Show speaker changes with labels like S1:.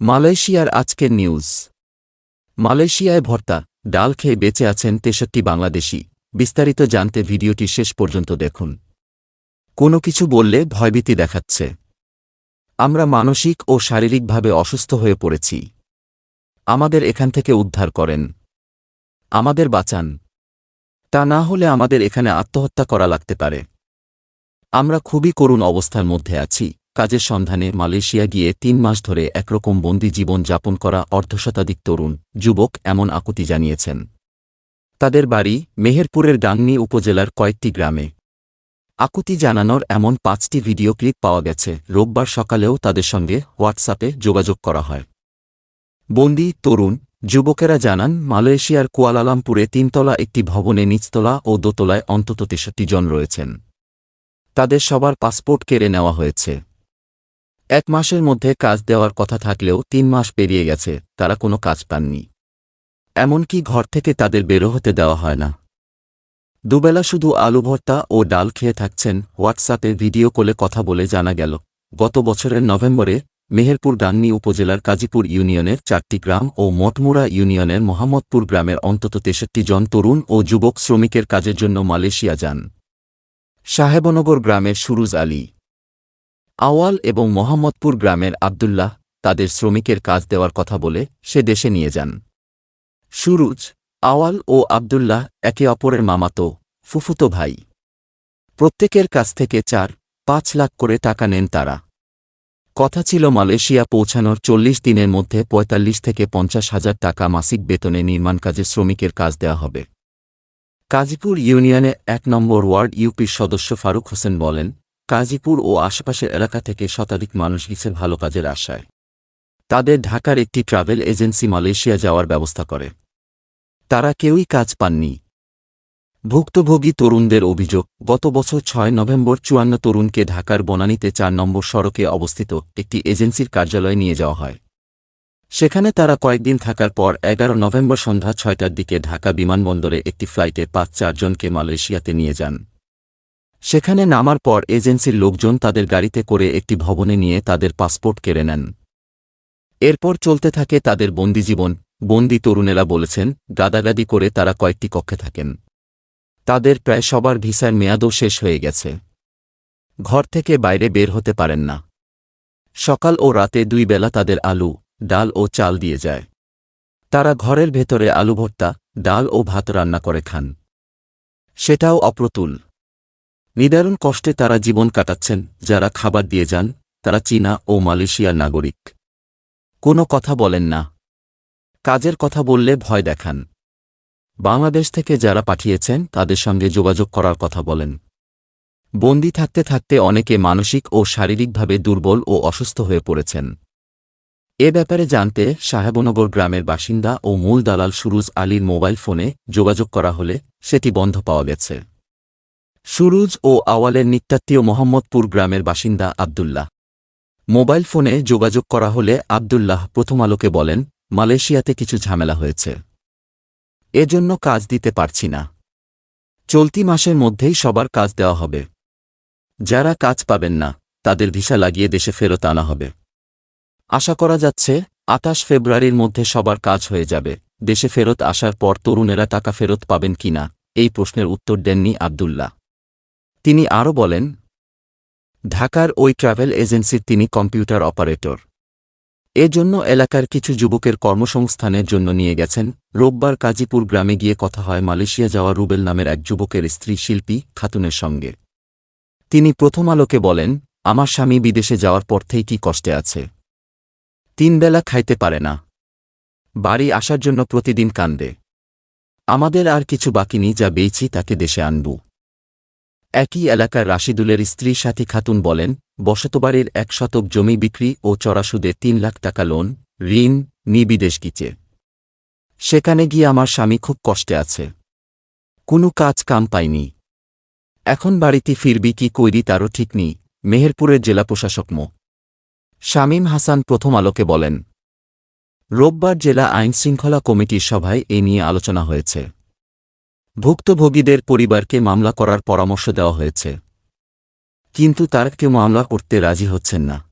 S1: মালয়েশিয়ার আজকের নিউজ। মালয়েশিয়ায় ভর্তা, ডাল খেয়ে বেঁচে আছেন তেষট্টি বাংলাদেশি। বিস্তারিত জানতে ভিডিওটি শেষ পর্যন্ত দেখুন। কোনো কিছু বললে ভয়ভীতি দেখাচ্ছে। আমরা মানসিক ও শারীরিকভাবে অসুস্থ হয়ে পড়েছি। আমাদের এখান থেকে উদ্ধার করেন। আমাদের বাঁচান। তা না হলে আমাদের এখানে আত্মহত্যা করা লাগতে পারে। আমরা খুবই করুণ অবস্থার মধ্যে আছি। কাজের সন্ধানে মালয়েশিয়া গিয়ে তিন মাস ধরে একরকম বন্দি জীবন যাপন করা অর্ধশতাধিক তরুণ, যুবক এমন আকুতি জানিয়েছেন। তাদের বাড়ি মেহেরপুরের ডাংনি উপজেলার কয়েকটি গ্রামে। আকুতি জানানোর এমন পাঁচটি ভিডিও ক্লিপ পাওয়া গেছে। রোববার সকালেও তাদের সঙ্গে হোয়াটসঅ্যাপে যোগাযোগ করা হয়। বন্দি, তরুণ, যুবকেরা জানান, মালয়েশিয়ার কুয়ালালামপুরে তিনতলা একটি ভবনে নিচতলা ও দোতলায় অন্তত তেষট্টি জন রয়েছেন। তাদের সবার পাসপোর্ট কেড়ে নেওয়া হয়েছে। এক মাসের মধ্যে কাজ দেওয়ার কথা থাকলেও তিন মাস পেরিয়ে গেছে, তারা কোনো কাজ পাননি। এমনকি ঘর থেকে তাদের বেরো হতে দেওয়া হয় না। দুবেলা শুধু আলু ভর্তা ও ডাল খেয়ে থাকছেন, হোয়াটসঅ্যাপে ভিডিও কলে কথা বলে জানা গেল, গত বছরের নভেম্বরে মেহেরপুর ডান্নি উপজেলার কাজীপুর ইউনিয়নের চারটি গ্রাম ও মটমুড়া ইউনিয়নের মোহাম্মদপুর গ্রামের অন্তত তেষট্টি জন তরুণ ও যুবক শ্রমিকের কাজের জন্য মালয়েশিয়া যান। সাহেবনগর গ্রামের সুরুজ আলী আওয়াল এবং মোহাম্মদপুর গ্রামের আবদুল্লাহ তাদের শ্রমিকের কাজ দেওয়ার কথা বলে সে দেশে নিয়ে যান। সুরুজ, আওয়াল ও আবদুল্লাহ একে অপরের মামাতো, ফুফুতো ভাই। প্রত্যেকের কাছ থেকে চার, পাঁচ লাখ করে টাকা নেন তারা। কথা ছিল মালয়েশিয়া পৌঁছানোর চল্লিশ দিনের মধ্যে পঁয়তাল্লিশ থেকে পঞ্চাশ হাজার টাকা মাসিক বেতনে নির্মাণ কাজে শ্রমিকের কাজ দেওয়া হবে। কাজীপুর ইউনিয়নে এক নম্বর ওয়ার্ড ইউপির সদস্য ফারুক হোসেন বলেন কাজীপুর ও আশেপাশের এলাকা থেকে শতাধিক মানুষ গেছে ভালো কাজের আশায়। তাদের ঢাকার একটি ট্রাভেল এজেন্সি মালয়েশিয়া যাওয়ার ব্যবস্থা করে। তারা কেউই কাজ পাননি। ভুক্তভোগী তরুণদের অভিযোগ, গত বছর ছয় নভেম্বর চুয়ান্ন তরুণকে ঢাকার বনানীতে চার নম্বর সড়কে অবস্থিত একটি এজেন্সির কার্যালয়ে নিয়ে যাওয়া হয়। সেখানে তারা কয়েকদিন থাকার পর এগারো নভেম্বর সন্ধ্যা ছয়টার দিকে ঢাকা বিমানবন্দরে একটি ফ্লাইটে পাঁচ চারজনকে মালয়েশিয়াতে নিয়ে যান। সেখানে নামার পর এজেন্সির লোকজন তাদের গাড়িতে করে একটি ভবনে নিয়ে তাদের পাসপোর্ট কেড়ে নেন। এরপর চলতে থাকে তাদের বন্দিজীবন বন্দি তরুণেরা বলেছেন, গাদাগাদি করে তারা কয়েকটি কক্ষে থাকেন। তাদের প্রায় সবার ভিসার মেয়াদও শেষ হয়ে গেছে। ঘর থেকে বাইরে বের হতে পারেন না। সকাল ও রাতে দুই বেলা তাদের আলু, ডাল ও চাল দিয়ে যায়। তারা ঘরের ভেতরে আলু ভর্তা ডাল ও ভাত রান্না করে খান। সেটাও অপ্রতুল। নিদারুণ কষ্টে তারা জীবন কাটাচ্ছেন, যারা খাবার দিয়ে যান, তারা চীনা ও মালয়েশিয়ার নাগরিক। কোনো কথা বলেন না। কাজের কথা বললে ভয় দেখান। বাংলাদেশ থেকে যারা পাঠিয়েছেন, তাদের সঙ্গে যোগাযোগ করার কথা বলেন। বন্দি থাকতে থাকতে অনেকে মানসিক ও শারীরিকভাবে দুর্বল ও অসুস্থ হয়ে পড়েছেন। এ ব্যাপারে জানতে সাহেবনগর গ্রামের বাসিন্দা ও মূল দালাল সুরুজ আলীর মোবাইল ফোনে যোগাযোগ করা হলে সেটি বন্ধ পাওয়া গেছে। সুরুজ ও আওয়ালের নিত্যাত্মীয় মোহাম্মদপুর গ্রামের বাসিন্দা আবদুল্লাহ। মোবাইল ফোনে যোগাযোগ করা হলে আবদুল্লাহ প্রথম আলোকে বলেন, মালয়েশিয়াতে কিছু ঝামেলা হয়েছে। এজন্য কাজ দিতে পারছি না। চলতি মাসের মধ্যেই সবার কাজ দেওয়া হবে। যারা কাজ পাবেন না, তাদের ভিসা লাগিয়ে দেশে ফেরত আনা হবে। আশা করা যাচ্ছে আটাশ ফেব্রুয়ারির মধ্যে সবার কাজ হয়ে যাবে। দেশে ফেরত আসার পর তরুণেরা টাকা ফেরত পাবেন কিনা, এই প্রশ্নের উত্তর দেননি আবদুল্লাহ। তিনি আরও বলেন, ঢাকার ওই ট্রাভেল এজেন্সির তিনি কম্পিউটার অপারেটর। এজন্য এলাকার কিছু যুবকের কর্মসংস্থানের জন্য নিয়ে গেছেন। রোববার কাজীপুর গ্রামে গিয়ে কথা হয় মালয়েশিয়া যাওয়া রুবেল নামের এক যুবকের স্ত্রী শিল্পী খাতুনের সঙ্গে। তিনি প্রথম আলোকে বলেন, আমার স্বামী বিদেশে যাওয়ার পর থেকেই কষ্টে আছে। তিন বেলা খাইতে পারে না। বাড়ি আসার জন্য প্রতিদিন কান্দে। আমাদের আর কিছু বাকি নেই যা বেইছি তাকে দেশে আনব। একই এলাকার রাশিদুলের স্ত্রী সাথী খাতুন বলেন বসতবাড়ির এক শতক জমি বিক্রি ও চড়াসুদে তিন লাখ টাকা লোন, ঋণ, নি বিদেশ গিচে। সেখানে গিয়ে আমার স্বামী খুব কষ্টে আছে। কোনো কাজ কাম পাইনি। এখন বাড়িতে ফিরবি কি কৈরি তারও ঠিক নেই, মেহেরপুরের জেলা প্রশাসক মো। শামীম হাসান প্রথম আলোকে বলেন, রোববার জেলা আইনশৃঙ্খলা কমিটির সভায় এ নিয়ে আলোচনা হয়েছে। ভুক্তভোগীদের পরিবারকে মামলা করার পরামর্শ দেওয়া হয়েছে। কিন্তু তার কেউ মামলা করতে রাজি হচ্ছেন না।